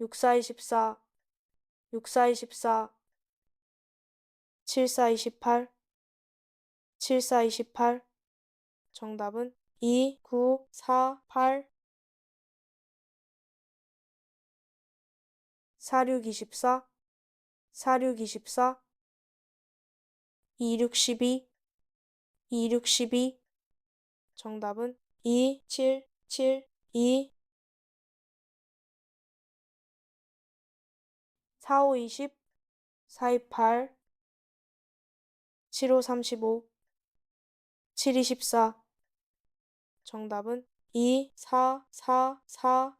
6424 6424 7428 7428 정답은 2948 4624 4624 2612 2612 정답은 2772 4520 428 7535 724 정답은 2444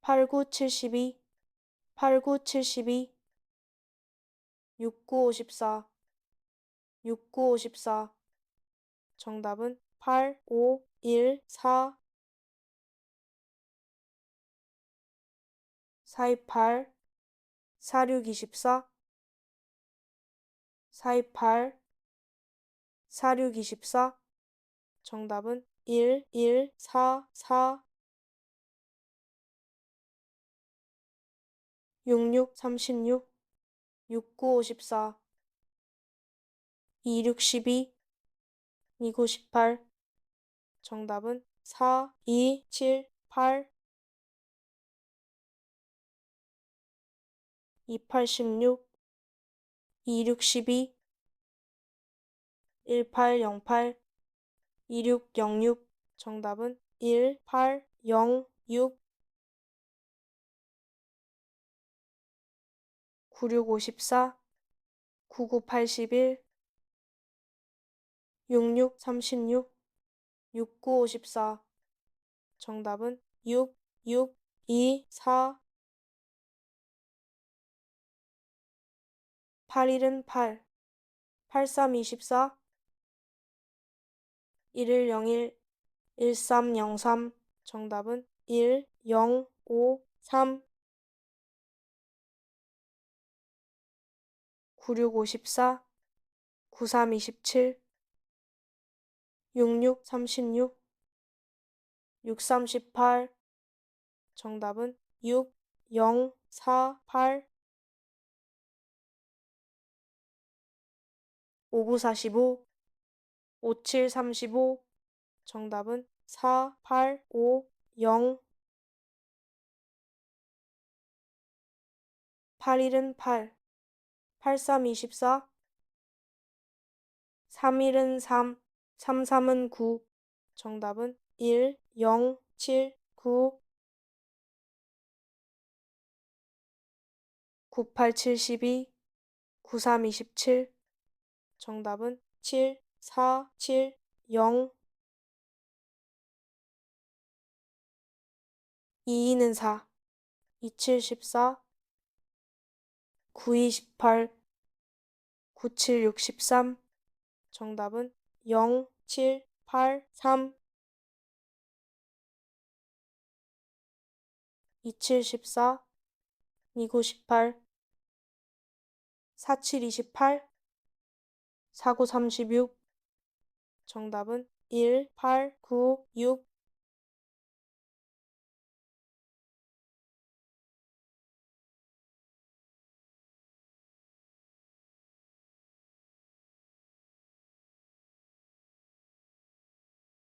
8972 8972 6954 6954 정답은 8514 428 4624 428 4624 정답은 1144 6636 6954 2612 2918 정답은 4278 286 2612 1808 2606 정답은 1806 9654 9981 6636 6954 정답은 6624 81은 8 8324 1101 1303 정답은 1053 9654 9327 6636 638 정답은 6048 5945 5735 정답은 4850 81은 8 8324 31은 3 33은 9 정답은 1079 9872 9327 정답은 7470 2는 4 2714 9218 9763 정답은 0783 2714 2918 4728 4936 정답은 1896